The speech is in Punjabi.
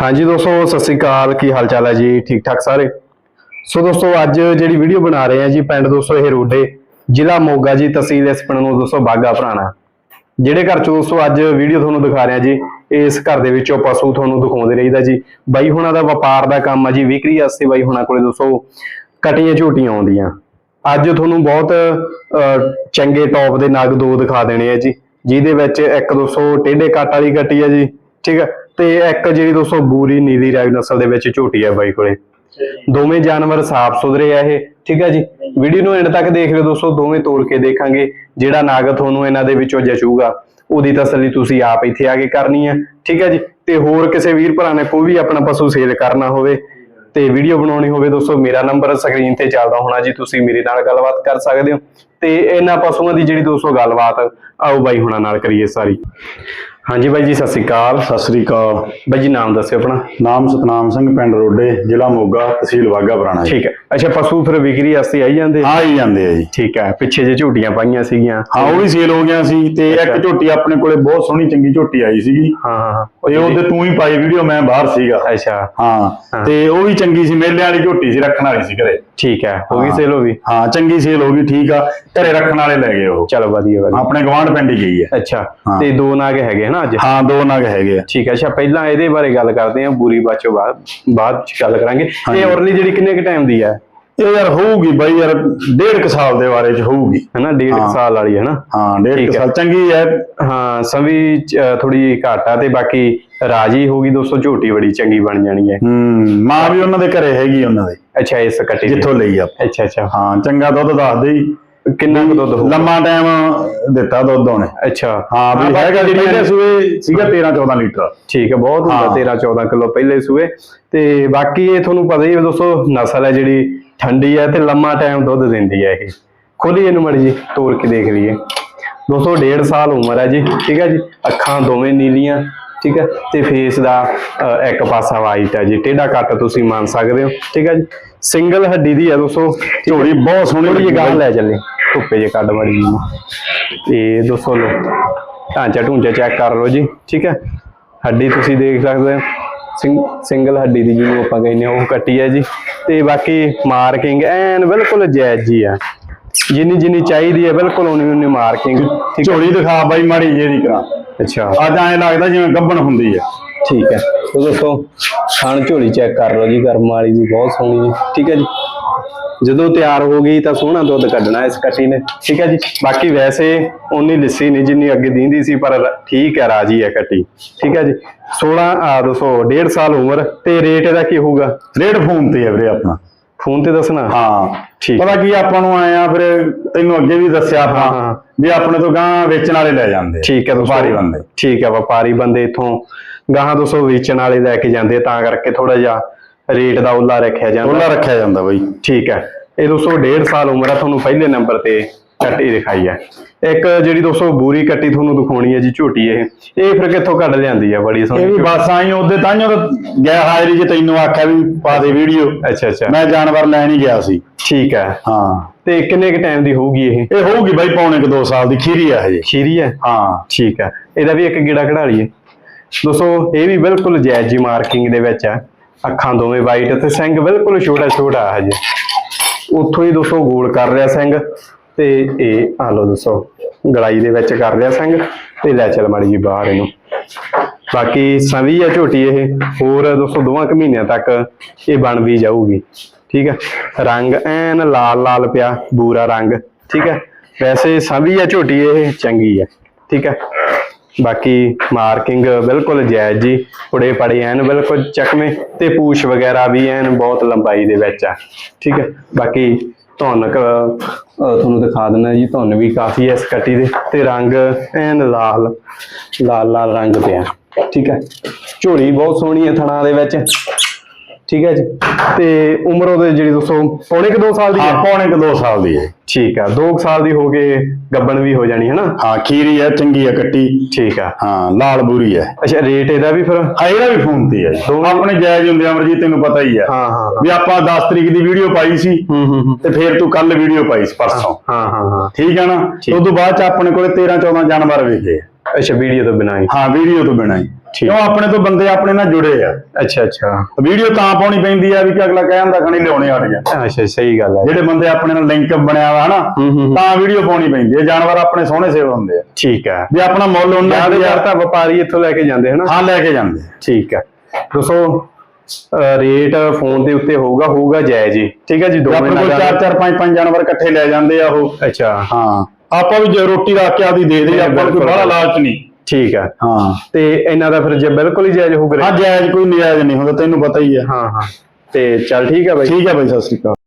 ਹਾਂਜੀ ਦੋਸਤੋ, ਸਤਿ ਸ੍ਰੀ ਅਕਾਲ। ਕੀ ਹਾਲ ਚਾਲ ਹੈ ਜੀ? ਠੀਕ ਠਾਕ ਸਾਰੇ? ਸੋ ਦੋਸਤੋ, ਅੱਜ ਜਿਹੜੀ ਵੀਡੀਓ ਬਣਾ ਰਹੇ ਹਾਂ ਜੀ, ਪਿੰਡ ਦੋਸਤੋ ਇਹ ਰੋਡੇ, ਜ਼ਿਲ੍ਹਾ ਮੋਗਾ ਜੀ, ਤਹਿਸੀਲ ਇਸ ਪਿੰਡ ਨੂੰ ਦੋਸਤੋ ਬਾਗਾ ਪੁਰਾਣਾ। ਜਿਹੜੇ ਘਰ ਚ ਦੋਸਤੋ ਅੱਜ ਵੀਡੀਓ ਤੁਹਾਨੂੰ ਦਿਖਾ ਰਿਹਾ ਜੀ, ਇਸ ਘਰ ਦੇ ਵਿੱਚੋਂ ਪਸ਼ੂ ਤੁਹਾਨੂੰ ਦਿਖਾਉਂਦੇ ਰਹੀਦਾ ਜੀ। ਬਾਈ ਹੁਣਾਂ ਦਾ ਵਪਾਰ ਦਾ ਕੰਮ ਆ ਜੀ, ਵਿਕਰੀ ਵਾਸਤੇ ਬਾਈ ਹੁਣਾਂ ਕੋਲੇ ਦੋਸਤੋ ਕਟੀਆਂ ਝੋਟੀਆਂ ਆਉਂਦੀਆਂ। ਅੱਜ ਤੁਹਾਨੂੰ ਬਹੁਤ ਚੰਗੇ ਟੌਪ ਦੇ ਨਗ ਦੋ ਦਿਖਾ ਦੇਣੇ ਆ ਜੀ, ਜਿਹਦੇ ਵਿੱਚ ਇੱਕ 200 ਟੇਢੇ ਕੱਟ ਵਾਲੀ ਕੱਟੀ ਆ ਜੀ, ਠੀਕ ਹੈ ਤੇ ਇੱਕ ਜਿਹੜੀ 200 ਬੂਰੀ ਨੀਲੀ ਰਾਈ ਨਸਲ ਦੇ ਵਿੱਚ ਝੋਟੀ ਆ ਬਾਈ ਕੋਲੇ। ਦੋਵੇਂ ਜਾਨਵਰ ਸਾਫ਼ ਸੁਥਰੇ ਆ ਇਹ ਠੀਕ ਹੈ ਜੀ? ਵੀਡੀਓ ਨੂੰ ਐਂਡ ਤੱਕ ਦੇਖ ਲਿਓ ਦੋਸਤੋ ਦੋਵੇਂ ਤੋੜ ਕੇ ਦੇਖਾਂਗੇ ਜਿਹੜਾ ਨਾਗ ਤੁਹਾਨੂੰ ਇਹਨਾਂ ਦੇ ਵਿੱਚੋਂ ਜਚੂਗਾ। ਉਹਦੀ ਤਸੱਲੀ ਤੁਸੀਂ ਆਪ ਇੱਥੇ ਆ ਕੇ ਕਰਨੀ ਹੈ ਠੀਕ ਹੈ ਜੀ? ਤੇ ਹੋਰ ਕਿਸੇ ਵੀਰ ਭਰਾ ਨੇ ਕੋਈ ਵੀ ਆਪਣਾ ਪਸ਼ੂ ਸੇਲ ਕਰਨਾ ਹੋਵੇ ਤੇ ਵੀਡੀਓ ਬਣਾਉਣੀ ਹੋਵੇ ਦੋਸਤੋ ਮੇਰਾ ਨੰਬਰ ਸਕਰੀਨ ਤੇ ਚੱਲਦਾ ਹੋਣਾ ਜੀ ਤੁਸੀਂ ਮੇਰੇ ਨਾਲ ਗੱਲਬਾਤ ਕਰ ਸਕਦੇ ਹੋ। ਤੇ ਇਹਨਾਂ ਪਸ਼ੂਆਂ ਦੀ ਜਿਹੜੀ ਦੋਸਤੋ ਗੱਲਬਾਤ ਆਓ ਬਾਈ ਹੁਣਾਂ ਨਾਲ ਕਰੀਏ ਸਾਰੀ। ਹਾਂਜੀ ਬਾਈ ਜੀ ਸਤਿ ਸ੍ਰੀ ਅਕਾਲ। ਸਤਿ ਸ੍ਰੀ ਅਕਾਲ। ਬਾਈ ਜੀ ਨਾਮ ਦੱਸਿਓ ਆਪਣਾ। ਨਾਮ ਸਤਨਾਮ ਸਿੰਘ ਪਿੰਡ ਰੋਡੇ ਜ਼ਿਲ੍ਹਾ ਮੋਗਾ ਤਹਿਸੀਲ ਵਾਗਾ ਪੁਰਾਣਾ ਠੀਕ ਹੈ। ਅੱਛਾ ਪਸ਼ੂ ਫਿਰ ਵਿਕਰੀ ਵਾਸਤੇ ਆਈ ਜਾਂਦੇ? ਆ ਹੀ ਜਾਂਦੇ ਆ ਜੀ। ਠੀਕ ਹੈ ਪਿੱਛੇ ਜੇ ਝੂਟੀਆਂ ਪਾਈਆਂ ਸੀਗੀਆਂ। ਹਾਂ ਉਹ ਵੀ ਸੇਲ ਹੋ ਗਿਆ ਸੀ ਤੇ ਇੱਕ ਝੋਟੀ ਆਪਣੇ ਕੋਲੇ ਬਹੁਤ ਸੋਹਣੀ ਚੰਗੀ ਝੋਟੀ ਆਈ ਸੀਗੀ। ਹਾਂ ਹਾਂ ਤੇ ਉਹਦੇ ਤੂੰ ਹੀ ਪਾਈ ਵੀਡੀਓ ਮੈਂ ਬਾਹਰ ਸੀਗਾ। ਅੱਛਾ। ਹਾਂ। ਤੇ ਉਹ ਵੀ ਚੰਗੀ ਸੀ ਮੇਲਿਆਂ ਵਾਲੀ ਝੋਟੀ ਸੀ ਰੱਖਣ ਵਾਲੀ ਸੀ ਘਰੇ। ਠੀਕ ਹੈ ਹੋ। ਗਈ। ਸੇਲ ਹੋ ਗਈ? ਹਾਂ ਚੰਗੀ ਸੇਲ ਹੋ ਗਈ ਠੀਕ ਆ। ਘਰੇ ਰੱਖਣ ਵਾਲੇ ਲੈ ਗਏ ਉਹ। ਚਲੋ ਵਧੀਆ ਵਧੀਆ। ਆਪਣੇ ਗਵਾਂਢ ਪਿੰਡ ਹੀ ਗਈ ਹੈ। ਅੱਛਾ। ਤੇ ਦੋ ਨਾਗ ਹੈਗੇ ਹਨਾ? ਅੱਜ? ਹਾਂ ਦੋ ਨਗ ਹੈਗੇ ਆ। ਠੀਕ ਹੈ ਅੱਛਾ ਪਹਿਲਾਂ ਇਹਦੇ ਬਾਰੇ ਗੱਲ ਕਰਦੇ ਹਾਂ ਬੂਰੀ ਬਾਚੋ ਬਾਅਦ ਬਾਅਦ ਚ ਗੱਲ ਕਰਾਂਗੇ। ਇਹ। ਔਰਲੀ ਜਿਹੜੀ ਕਿੰਨੇ ਕ ਟਾਈਮ ਦੀ ਹੈ? ਇਹ ਯਾਰ ਹੋਊਗੀ ਬਾਈ ਯਾਰ ਡੇਢ ਕੁ ਸਾਲ ਦੇ ਬਾਰੇ ਚ ਹੋਊਗੀ। ਹਨਾ ਡੇਢ ਕੁ। ਸਾਲ ਵਾਲੀ ਹੈ ਨਾ? ਹਾਂ ਡੇਢ ਕੁ। ਸਾਲ ਚੰਗੀ ਹੈ। ਹਾਂ ਸੰਵੀ ਥੋੜੀ ਘਾਟਾ ਤੇ ਬਾਕੀ ਰਾਜੀ ਹੋਗੀ ਦੋਸਤੋ ਝੋਟੀ ਬੜੀ ਚੰਗੀ ਬਣ ਜਾਣੀ ਹੈ। ਹੂੰ ਮਾਂ ਵੀ ਉਹਨਾਂ ਦੇ ਘਰੇ ਹੈਗੀ ਉਹਨਾਂ ਦੇ। ਅੱਛਾ ਇਸ ਕੱਟੀ ਦੀ। ਜਿੱਥੋਂ ਲਈ ਆਪਾਂ ਅੱਛਾ ਅੱਛਾ। ਹਾਂ ਚੰਗਾ ਦੁੱਧ ਦੱਸਦੇ ਹੀ ਕਿੰਨਾ ਕੁ ਦੁੱਧ ਹੋਊ ਲੰਮਾ ਟਾਈਮ ਦਿੱਤਾ ਦੁੱਧ ਉਹਨੇ। ਅੱਛਾ। ਹਾਂ ਵੀ ਬਾਕੀ ਹੈਗਾ ਜਿਹੜੀਆਂ ਪਹਿਲੇ ਸੂਏ ਸੀਗਾ 13 14 ਲੀਟਰ। ਠੀਕ ਹੈ ਬਹੁਤ ਹੁੰਦਾ ਹਾਂ। 13 14 ਕਿਲੋ ਪਹਿਲੇ ਸੂਏ। ਤੇ ਬਾਕੀ ਇਹ ਤੁਹਾਨੂੰ ਪਤਾ ਹੀ ਹੈ ਦੋਸਤੋ ਨਸਲ ਹੈ ਜਿਹੜੀ ਠੰਡੀ ਹੈ ਤੇ ਲੰਮਾ ਟਾਈਮ ਦੁੱਧ ਦਿੰਦੀ ਹੈ ਇਹ। ਖੋਲੀ ਇਹਨੂੰ ਮੜੀ ਜੀ ਤੋੜ ਕੇ ਦੇਖ ਲਈਏ। ਦੋਸਤੋ 1.5 ਸਾਲ ਉਮਰ ਹੈ ਜੀ ਠੀਕ ਹੈ ਜੀ? ਅੱਖਾਂ ਦੋਵੇਂ ਨੀਲੀਆਂ ਠੀਕ ਹੈ? ਤੇ ਫੇਸ ਦਾ ਅ, ਇੱਕ ਪਾਸਾ ਵਾਈਟ ਹੈ ਜੀ। ਟੇਢਾ ਕੱਟ ਤੁਸੀਂ ਮੰਨ ਸਕਦੇ ਹੋ ਠੀਕ ਹੈ ਜੀ? ਸਿੰਗਲ ਹੱਡੀ ਦੀ ਹੈ ਦੋਸਤੋ। ਝੋਲੀ ਬਹੁਤ ਸੋਹਣੀ ਥੋੜੀ ਜਿਹੀ ਲੱਗੀ ਗਾਹ ਬਾਈ। ਲੈ ਚੱਲੇ। ਧੁੱਪੇ ਜੇ ਕੱਢ ਮੜੀ ਜੀ ਤੇ ਦੋਸਤੋ ਲੋ ਢਾਂਚਾ ਢੂੰਚਾ ਚੈੱਕ ਕਰ ਲਓ ਜੀ ਠੀਕ ਹੈ? ਹੱਡੀ ਤੁਸੀਂ ਦੇਖ ਸਕਦੇ ਹੋ ਸਿੰਗ- ਸਿੰਗਲ ਹੱਡੀ ਦੀ ਜਿਹਨੂੰ ਆਪਾਂ ਕਹਿੰਦੇ ਹਾਂ ਉਹ ਕੱਟੀ ਹੈ ਜੀ। ਤੇ ਬਾਕੀ ਮਾਰਕਿੰਗ ਐਨ ਬਿਲਕੁਲ ਜਾਇਜ਼ ਜੀ ਆ। ਜਿੰਨੀ ਜਿੰਨੀ ਚਾਹੀਦੀ ਹੈ ਬਿਲਕੁਲ ਉਨੀ ਉਨੀ ਮਾਰਕਿੰਗ ਠੀਕ ਹੈ? ਝੋਲੀ ਦਿਖਾ ਬਾਈ ਮਾੜੀ ਜਿਹੀ ਕਰਾ। ਅੱਛਾ। ਅੱਜ ਐਂ ਲੱਗਦਾ ਜਿਵੇਂ ਗੱਬਣ ਹੁੰਦੀ ਆ ਠੀਕ ਹੈ। ਤੋ ਦੋਸਤੋ ਖਾਣ ਝੋਲੀ ਚੈੱਕ ਕਰ ਲਓ ਜੀ ਗਰਮ ਵਾਲੀ ਜੀ ਬਹੁਤ ਸੋਹਣੀ ਜੀ ਠੀਕ ਹੈ ਜੀ? ਜਦੋਂ ਤਿਆਰ ਹੋ ਗਈ ਤਾਂ ਸੋਹਣਾ ਦੁੱਧ ਕੱਢਣਾ ਇਸ ਕੱਟੀ ਨੇ। ਠੀਕ ਹੈ ਜੀ? ਬਾਕੀ ਵੈਸੇ ਉਨੀ ਲਿੱਸੀ ਨਹੀਂ ਜਿੰਨੀ ਅੱਗੇ ਦੀਂਦੀ ਸੀ ਪਰ ਠੀਕ ਹੈ ਰਾਜੀ ਹੈ ਕੱਟੀ। ਠੀਕ ਹੈ ਜੀ? 16 ਆ ਦੋਸਤੋ 1.5 ਸਾਲ ਉਮਰ ਤੇ ਰੇਟ ਇਹਦਾ ਕੀ ਹੋਊਗਾ? ਰੇਡ ਫੋਨ ਤੇ ਆ ਵੀਰੇ ਆਪਣਾ। ਫੋਨ ਤੇ ਦੱਸਣਾ? ਹਾਂ। ਠੀਕ। ਪਤਾ ਕੀ ਆਪਾਂ ਨੂੰ ਆਏ ਆ ਫਿਰ ਤੈਨੂੰ ਅੱਗੇ ਵੀ ਦੱਸਿਆ ਹਾਂ, ਆਪਾਂ ਹਾਂ। ਵੀ ਆਪਣੇ ਤੋਂ ਗਾਂ ਵੇਚਣ ਵਾਲੇ ਲੈ ਜਾਂਦੇ। ਠੀਕ ਹੈ ਵਪਾਰੀ ਬੰਦੇ। ਠੀਕ ਹੈ ਵਪਾਰੀ ਬੰਦੇ ਇਥੋਂ ਗਾਹਾਂ ਦੋਸਤੋ ਵੇਚਣ ਵਾਲੇ ਲੈ ਕੇ ਜਾਂਦੇ ਤਾਂ ਕਰਕੇ ਥੋੜਾ ਜਿਹਾ ਰੇਟ ਦਾ ਉੱਲਾ ਰੱਖਿਆ ਜਾਂਦਾ। ਉਹਲਾ ਰੱਖਿਆ ਜਾਂਦਾ ਬਾਈ। ਠੀਕ ਹੈ। ਇਹ 200 1.5 ਸਾਲ ਉਮਰ ਆ ਤੁਹਾਨੂੰ ਪਹਿਲੇ ਨੰਬਰ ਤੇ ਕੱਟੀ ਦਿਖਾਈ ਹੈ। ਇੱਕ ਜਿਹੜੀ 200 ਬੂਰੀ ਕੱਟੀ ਤੁਹਾਨੂੰ ਦਿਖਾਉਣੀ ਹੈ ਜੀ ਝੋਟੀ ਇਹ। ਇਹ ਫਿਰ ਕਿੱਥੋਂ ਕੱਢ ਲਿਆਂਦੀ ਹੈ ਬੜੀ ਇਹ ਸੋਹਣੀ ਵੀ ਬਸ ਆਈ ਉਹਦੇ ਤਾਈਓ ਤਾਂ ਗਿਆ ਹਾਜ਼ਰੀ ਜੇ ਤੈਨੂੰ ਆਖਿਆ ਵੀ ਪਾ ਦੇ ਵੀਡੀਓ। ਅੱਛਾ ਅੱਛਾ। ਮੈਂ ਜਾਨਵਰ ਲੈਣ ਹੀ ਗਿਆ ਸੀ। ਠੀਕ ਹੈ। ਹਾਂ। ਤੇ ਕਿੰਨੇ ਕ ਟਾਈਮ ਦੀ ਹੋਊਗੀ ਇਹ? ਇਹ ਹੋਊਗੀ ਬਾਈ ਪੌਣੇ ਕੁ 2 ਸਾਲ ਦੀ ਖੀਰੀ ਆ ਹਜੇ ਖੀਰੀ ਹੈ? ਹਾਂ। ਠੀਕ ਹੈ। ਇਹਦਾ ਵੀ ਇੱਕ ਗੇੜਾ ਕਢਾ ਲਈਏ। ਦੋਸਤੋ ਇਹ ਵੀ ਬਿਲਕੁਲ ਜਾਇਜ਼ ਜੀ ਮਾਰਕਿੰਗ ਦੇ ਵਿੱਚ ਹੈ। ਅੱਖਾਂ ਦੋਵੇਂ ਵਾਈਟ ਤੇ ਸਿੰਘ ਬਿਲਕੁਲ ਛੋਟਾ ਛੋਟਾ ਹਜੇ। ਉੱਥੋਂ ਹੀ ਦੋਸਤੋ ਗੋਲ ਕਰ ਰਿਹਾ ਸਿੰਘ ਤੇ ਇਹ ਆ ਲਓ ਦੋਸਤੋ ਗਲਾਈ ਦੇ ਵਿੱਚ ਕਰ ਰਿਹਾ ਸਿੰਘ ਤੇ ਲੈ ਚੱਲ ਮਾੜੀ ਜੀ ਬਾਹਰ ਇਹਨੂੰ। ਬਾਕੀ ਸਵੀ ਆ ਝੋਟੀ ਇਹ, ਹੋਰ ਦੋਸਤੋ ਦੋਵਾਂ ਕੁ ਮਹੀਨਿਆਂ ਤੱਕ ਇਹ ਬਣ ਵੀ ਜਾਊਗੀ। ਠੀਕ ਹੈ? ਰੰਗ ਐਨ ਲਾਲ ਲਾਲ ਪਿਆ, ਬੂਰਾ ਰੰਗ। ਠੀਕ ਹੈ? ਵੈਸੇ ਸਵੀ ਆ ਝੋਟੀ ਇਹ, ਚੰਗੀ ਹੈ। ਠੀਕ ਹੈ? ਬਾਕੀ ਮਾਰਕਿੰਗ ਬਿਲਕੁਲ ਜਾਇਜ਼ ਜੀ। ਪੁੜੇ ਪੜੇ ਐਨ ਬਿਲਕੁਲ ਚੱਕਵੇਂ ਤੇ ਪੂਛ ਵਗੈਰਾ ਵੀ ਐਨ ਬਹੁਤ ਲੰਬਾਈ ਦੇ ਵਿੱਚ ਆ। ਠੀਕ ਹੈ। ਬਾਕੀ ਧੁਨ ਕ- ਤੁਹਾਨੂੰ ਦਿਖਾ ਦਿੰਦਾ ਜੀ, ਧੁੰਨ ਵੀ ਕਾਫੀ ਹੈ ਇਸ ਕੱਟੀ ਦੇ ਤੇ ਰੰਗ ਐਨ ਲਾਲ ਲਾਲ ਲਾਲ ਰੰਗ ਪਿਆ। ਠੀਕ ਹੈ। ਝੋਲੀ ਬਹੁਤ ਸੋਹਣੀ ਹੈ ਥਣਾ ਦੇ ਵਿੱਚ। ਠੀਕ ਹੈ ਜੀ? ਤੇ ਉਮਰ ਉਹਦੇ ਜਿਹੜੀ ਦੋਸਤੋ ਪੌਣੇ ਕੁ 2 ਸਾਲ ਦੀ ਹਾਂ? ਹੈ ਪੌਣੇ ਕੁ 2 ਸਾਲ ਦੀ ਹੈ। ਠੀਕ ਹੈ 2 ਸਾਲ ਦੀ ਹੋ ਕੇ ਗੱਬਣ ਵੀ ਹੋ ਜਾਣੀ ਹੈ ਨਾ? ਹਾਂ ਖੀਰੀ ਹੈ ਚੰਗੀ ਹੈ ਕੱਟੀ। ਠੀਕ ਆ। ਹਾਂ ਲਾਲ ਬੂਰੀ ਹੈ। ਅੱਛਾ ਰੇਟ ਇਹਦਾ ਵੀ ਫਿਰ? ਹਾਂ ਇਹਦਾ ਵੀ ਫੋਨ ਤੇ ਹੈ ਆਪਣੇ ਜਾਇਜ਼ ਹੁੰਦੇ ਆ, ਅਮਰਜੀਤ ਤੈਨੂੰ ਪਤਾ ਹੀ ਹੈ। ਹਾਂ ਹਾਂ ਵੀ ਆਪਾਂ 10 ਤਰੀਕ ਦੀ ਵੀਡੀਓ ਪਾਈ ਸੀ ਹੂੰ ਹੂੰ ਤੇ ਫਿਰ ਤੂੰ ਕੱਲ ਵੀਡੀਓ ਪਾਈ ਸੀ ਪਰਸੋਂ। ਹਾਂ ਹਾਂ ਹਾਂ ਠੀਕ ਹੈ ਨਾ। ਉਸ ਤੋਂ ਬਾਅਦ ਚ ਆਪਣੇ ਕੋਲੇ 13 14 ਜਾਨਵਰ ਵੇਖੇ। ਅੱਛਾ ਵੀਡੀਓ ਤੋਂ ਬਿਨਾਂ ਹੀ ਹਾਂ ਵੀਡੀਓ ਤੋਂ ਬਿਨਾਂ ਹੀ। ਕਿਉਂ ਆਪਣੇ ਤੋਂ ਬੰਦੇ ਆਪਣੇ ਨਾਲ ਜੁੜੇ ਆ? ਅੱਛਾ ਅੱਛਾ। ਵੀਡੀਓ ਤਾਂ ਪਾਉਣੀ ਪੈਂਦੀ ਆ ਵੀ ਕਿ ਅਗਲਾ ਕਹਿੰਦਾ ਖਣੀ ਲਿਆਉਣੇ ਹਟ ਗਿਆ ਅੱਛਾ ਸਹੀ ਗੱਲ ਹੈ ਜਿਹੜੇ ਬੰਦੇ ਆਪਣੇ ਨਾਲ ਲਿੰਕ ਬਣਿਆ ਵਾ ਹਨਾ। ਤਾਂ ਵੀਡੀਓ ਪਾਉਣੀ ਪੈਂਦੀ ਹੈ ਜਾਨਵਰ ਆਪਣੇ ਸੋਹਣੇ ਸੇਵ ਹੁੰਦੇ ਆ। ਠੀਕ ਹੈ ਵੀ ਆਪਣਾ ਮੁੱਲ ਉਹਨਾਂ ਦੀ ਆ ਤਾਂ ਵਪਾਰੀ ਇੱਥੋਂ ਲੈ ਕੇ ਜਾਂਦੇ ਹਨਾ। ਹਾਂ ਲੈ ਕੇ ਜਾਂਦੇ ਠੀਕ ਹੈ ਦੋਸਤੋ ਰੇਟ ਫੋਨ ਦੇ ਉੱਤੇ ਹੋਊਗਾ ਹੋਊਗਾ ਜਾਇਜ਼ ਜੀ ਠੀਕ ਹੈ ਜੀ ਦੋਵੇਂ ਨਗਾਂ- ਚਾਰ ਚਾਰ ਪੰਜ ਪੰਜ ਜਾਨਵਰ ਇਕੱਠੇ ਲੈ ਜਾਂਦੇ ਆ ਉਹ। ਅੱਛਾ। ਹਾਂ। ਆਪਾਂ ਵੀ ਜੇ ਰੋਟੀ ਰੱਖ ਕੇ ਆਦੀ ਦੇ ਦੇ ਆਪਾਂ ਕੋਈ। ਬੜਾ ਲਾਲਚ ਨਹੀਂ। ਠੀਕ ਹੈ ਹਾਂ। ਤੇ ਇਹਨਾਂ ਦਾ ਫਿਰ ਜੇ ਬਿਲਕੁਲ ਹੀ ਜਾਇਜ਼ ਹੋਊਗਾ। ਹਾਂ ਜਾਇਜ਼ ਕੋਈ ਨਜਾਇਜ਼ ਨਹੀਂ ਹੁੰਦਾ ਤੈਨੂੰ ਪਤਾ ਹੀ ਆ। ਹਾਂ ਹਾਂ। ਤੇ ਚੱਲ ਠੀਕ ਹੈ ਬਾਈ। ਠੀਕ ਹੈ ਬਾਈ ਸਤਿ ਸ੍ਰੀ ਅਕਾਲ।